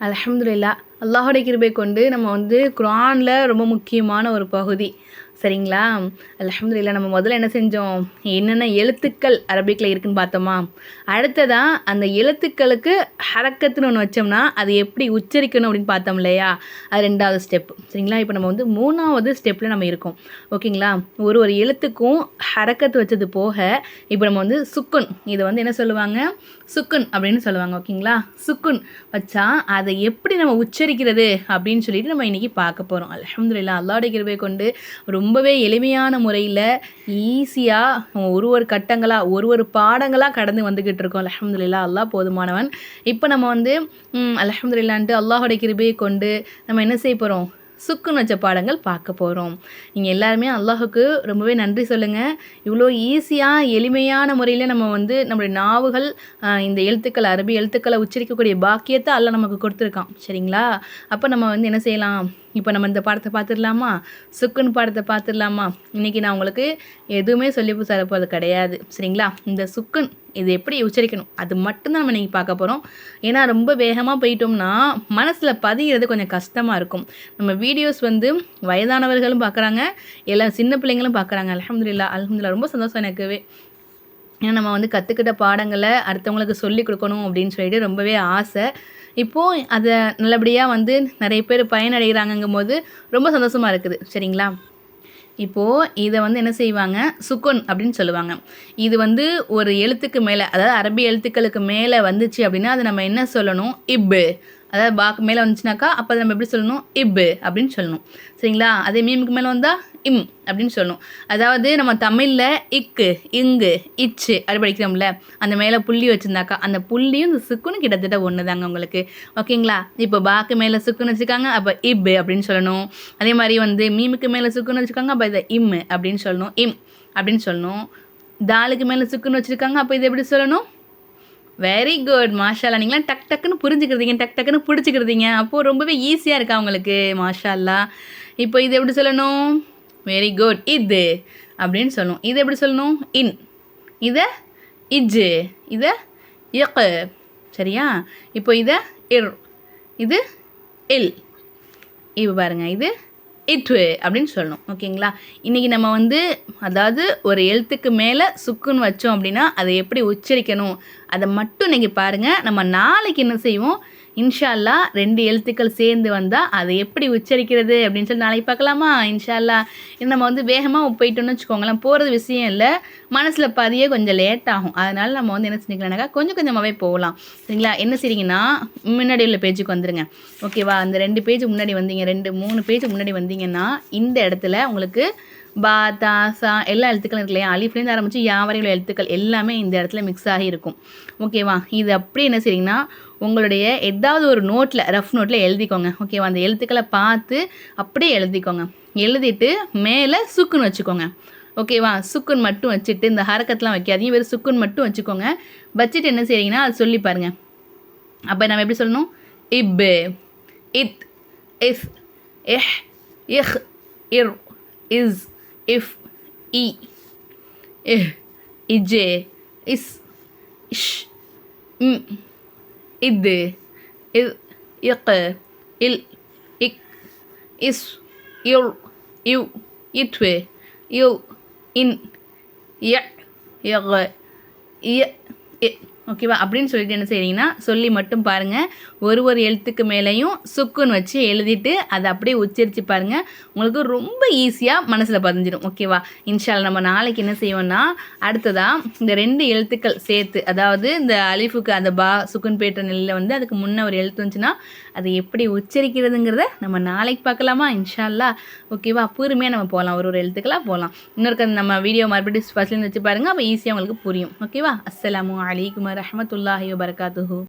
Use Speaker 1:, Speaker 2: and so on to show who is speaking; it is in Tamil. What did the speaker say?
Speaker 1: அலமதுல்லா அல்லாஹுடைய கிருபை கொண்டு நம்ம வந்து குரானில் ரொம்ப முக்கியமான ஒரு பகுதி. சரிங்களா? அல்ஹம்துலில்லா நம்ம முதல்ல என்ன செஞ்சோம்? என்னென்ன எழுத்துக்கள் அரபிக்கில் இருக்குன்னு பார்த்தோமா? அடுத்ததாக அந்த எழுத்துக்களுக்கு ஹரக்கத்துன்னு ஒன்று வச்சோம்னா அது எப்படி உச்சரிக்கணும் அப்படின்னு பார்த்தோம் இல்லையா? அது ரெண்டாவது ஸ்டெப் சரிங்களா? இப்போ நம்ம வந்து மூணாவது ஸ்டெப்பில் நம்ம இருக்கோம். ஓகேங்களா? ஒரு ஒரு எழுத்துக்கும் ஹரக்கத்து வச்சது போக இப்போ நம்ம வந்து சுக்குன் இதை வந்து என்ன சொல்லுவாங்க? சுக்குன் அப்படின்னு சொல்லுவாங்க. ஓகேங்களா? சுக்குன் வச்சா அதை எப்படி நம்ம உச்சரிக்கிறது அப்படின்னு சொல்லிட்டு நம்ம இன்றைக்கி பார்க்க போகிறோம் அலமதுல்லா அல்லாஹ்வுடைய கிருபை கொண்டு ரொம்பவே எளிமையான முறையில் ஈஸியாக ஒரு ஒரு கட்டங்களாக ஒரு ஒரு பாடங்களாக கடந்து வந்துக்கிட்டு இருக்கோம். அலமதுல்லா அல்லாஹ் போதுமானவன். இப்போ நம்ம வந்து அலமதுல்லான்ட்டு அல்லாஹோட கிருபையை கொண்டு நம்ம என்ன செய்ய போகிறோம் சுக்குன்னு வச்ச பாடங்கள் பார்க்க போகிறோம் நீங்கள் எல்லாருமே அல்லாஹுக்கு ரொம்பவே நன்றி சொல்லுங்கள் இவ்வளோ ஈஸியாக எளிமையான முறையில் நம்ம வந்து நம்மளுடைய நாவுகள் இந்த எழுத்துக்கள் அரபி எழுத்துக்களை உச்சரிக்கக்கூடிய பாக்கியத்தை அல்ல நமக்கு கொடுத்துருக்கான். சரிங்களா? அப்போ நம்ம வந்து என்ன செய்யலாம்? இப்போ நம்ம இந்த பாடத்தை பார்த்துடலாமா? சுக்குன்னு பாடத்தை பார்த்துடலாமா? இன்றைக்கி நான் உங்களுக்கு எதுவுமே சொல்லி தர கிடையாது. சரிங்களா? இந்த சுக்குன் இது எப்படி உச்சரிக்கணும்? அது மட்டும்தான் நம்ம நீங்கள் பார்க்க போகிறோம் ஏன்னா ரொம்ப வேகமாக போயிட்டோம்னா மனசில் பதிகிறது கொஞ்சம் கஷ்டமாக இருக்கும். நம்ம வீடியோஸ் வந்து வயதானவர்களும் பார்க்குறாங்க. எல்லா சின்ன பிள்ளைங்களும் பார்க்குறாங்க. அலமதுல்லா அலமதுல்லா ரொம்ப சந்தோஷம் எனக்குவே. ஏன்னா நம்ம வந்து கற்றுக்கிட்ட பாடங்களை அடுத்தவங்களுக்கு சொல்லி கொடுக்கணும் அப்படின்னு சொல்லிட்டு ரொம்பவே ஆசை. இப்போது அதை நல்லபடியாக வந்து நிறைய பேர் பயனடைகிறாங்கங்கும் போது ரொம்ப சந்தோஷமாக இருக்குது. சரிங்களா? இப்போது இதை வந்து என்ன செய்வாங்க? சுக்குன் அப்படின்னு சொல்லுவாங்க. இது வந்து ஒரு எழுத்துக்கு மேலே அதாவது அரபி எழுத்துக்களுக்கு மேலே வந்துச்சு அப்படின்னா அது நம்ம என்ன சொல்லணும்? இப்பு அதாவது பாக்கு மேலே வந்துச்சுனாக்கா அப்போ நம்ம எப்படி சொல்லணும்? இப் அப்படின்னு சொல்லணும். சரிங்களா? அதே மீமுக்கு மேலே வந்தால் இம் அப்படின்னு சொல்லணும். அதாவது நம்ம தமிழில் இக்கு இங்கு இச்சு அப்படி படிக்கிறோம்ல அந்த மேலே புள்ளி வச்சுருந்தாக்கா அந்த புள்ளியும் இந்த சுக்குன்னு கிட்டத்தட்ட ஒன்று தாங்க உங்களுக்கு. ஓகேங்களா? இப்போ பாக்கு மேலே சுக்குன்னு வச்சுருக்காங்க அப்போ இப் அப்படின்னு சொல்லணும். அதே மாதிரி வந்து மீமுக்கு மேலே சுக்குன்னு வச்சுருக்காங்க அப்போ இதை இம் அப்படின்னு சொல்லணும். இம் அப்படின்னு சொல்லணும். தாலுக்கு மேலே சுக்குன்னு வச்சுருக்காங்க அப்போ இது எப்படி சொல்லணும்? வெரி குட் மாஷாலா நீங்களாம் டக் டக்குன்னு புரிஞ்சுக்கிறதீங்க டக் டக்குன்னு பிடிச்சிக்கிறதீங்க அப்போது ரொம்பவே ஈஸியாக இருக்கா உங்களுக்கு மாஷாலா இப்போ இது எப்படி சொல்லணும்? வெரி குட் இது அப்படின்னு சொல்லணும். இது எப்படி சொல்லணும்? இன் இதை இஜ்ஜு இதை இக்கு சரியா? இப்போ இதை இர் இது இல் இப்போ பாருங்கள் இது இட்டு அப்படின்னு சொல்லணும். ஓகேங்களா? இன்றைக்கி நம்ம வந்து அதாவது ஒரு எழுத்துக்கு மேலே சுக்குன்னு வச்சோம் அப்படின்னா அதை எப்படி உச்சரிக்கணும்? அதை மட்டும் இன்றைக்கி பாருங்கள் நம்ம நாளைக்கு என்ன செய்வோம்? இன்ஷால்லா ரெண்டு எழுத்துக்கள் சேர்ந்து வந்தால் அதை எப்படி உச்சரிக்கிறது அப்படின்னு சொல்லி நாளைக்கு பார்க்கலாமா? இன்ஷால்லா. இது நம்ம வந்து வேகமாக போயிட்டோம்னு வச்சுக்கோங்களேன். போகிறது விஷயம் இல்லை. மனசில் பதிய கொஞ்சம் லேட் ஆகும். அதனால் நம்ம வந்து என்ன செஞ்சுக்கலாம்னாக்கா கொஞ்சம் கொஞ்சமாகவே போகலாம். சரிங்களா? என்ன செய்றீங்கன்னா முன்னாடி உள்ள பேஜுக்கு வந்துருங்க. ஓகேவா? அந்த ரெண்டு பேஜ் முன்னாடி வந்தீங்க. ரெண்டு மூணு பேஜ் முன்னாடி வந்தீங்கன்னா இந்த இடத்துல உங்களுக்கு பா தா சா எல்லா எழுத்துக்களும் இருக்கு இல்லையா? அலிஃப்லேருந்து ஆரம்பித்து யாவரை உள்ள எழுத்துக்கள் எல்லாமே இந்த இடத்துல மிக்ஸ் ஆகி இருக்கும். ஓகேவா இது அப்படி என்ன செய்யுங்கன்னா உங்களுடைய ஏதாவது ஒரு நோட்டில் ரஃப் நோட்டில் எழுதிக்கோங்க. ஓகேவா அந்த எழுத்துக்களை பார்த்து அப்படியே எழுதிக்கோங்க. எழுதிட்டு மேலே சுக்குன்னு வச்சுக்கோங்க. ஓகேவா சுக்குன் மட்டும் வச்சுட்டு இந்த ஹரக்கத்தெலாம் வைக்காதீங்க. வெறும் சுக்குன் மட்டும் வச்சுக்கோங்க. வச்சுட்டு என்ன செய்கிறீங்கன்னா அது சொல்லி பாருங்கள் அப்போ நம்ம எப்படி சொல்லணும்? இப்பு இத் இஸ் எஹ் இஹ் இர் is if, e, eh, ije, is, ish, m, id, il, iq, il, ik, is, il, iw, itwe, il, in, ya, yag, ya, it, ஓகேவா? அப்படின்னு சொல்லிட்டு என்ன செய்கிறீங்கன்னா சொல்லி மட்டும் பாருங்கள் ஒரு ஒரு எழுத்துக்கு மேலேயும் சுக்குன்னு வச்சு எழுதிட்டு அதை அப்படியே உச்சரித்து பாருங்கள் உங்களுக்கு ரொம்ப ஈஸியாக மனசில் பதிஞ்சிடும். ஓகேவா? இன்ஷால் நம்ம நாளைக்கு என்ன செய்வோம்னா அடுத்ததாக இந்த ரெண்டு எழுத்துக்கள் சேர்த்து அதாவது இந்த அலிஃபுக்கு அந்த பா சுக்குன் பேட்ட நிலையில் வந்து அதுக்கு முன்ன ஒரு எழுத்து வந்துச்சுன்னா அதை எப்படி உச்சரிக்கிறதுங்கிறத நம்ம நாளைக்கு பார்க்கலாமா? இன்ஷால்லா ஓகேவா? பொறுமையாக நம்ம போகலாம் ஒரு ஒரு எழுத்துக்களாக போகலாம் இன்னொருக்கு நம்ம வீடியோ மறுபடியும் ஃபஸ்ட்லேருந்து வச்சு பாருங்கள் அப்போ ஈஸியாக உங்களுக்கு புரியும். ஓகேவா? அஸ்லாம் அலிகுமார் வரஹ்மத்துல்லாஹி வபர்காத்துஹூ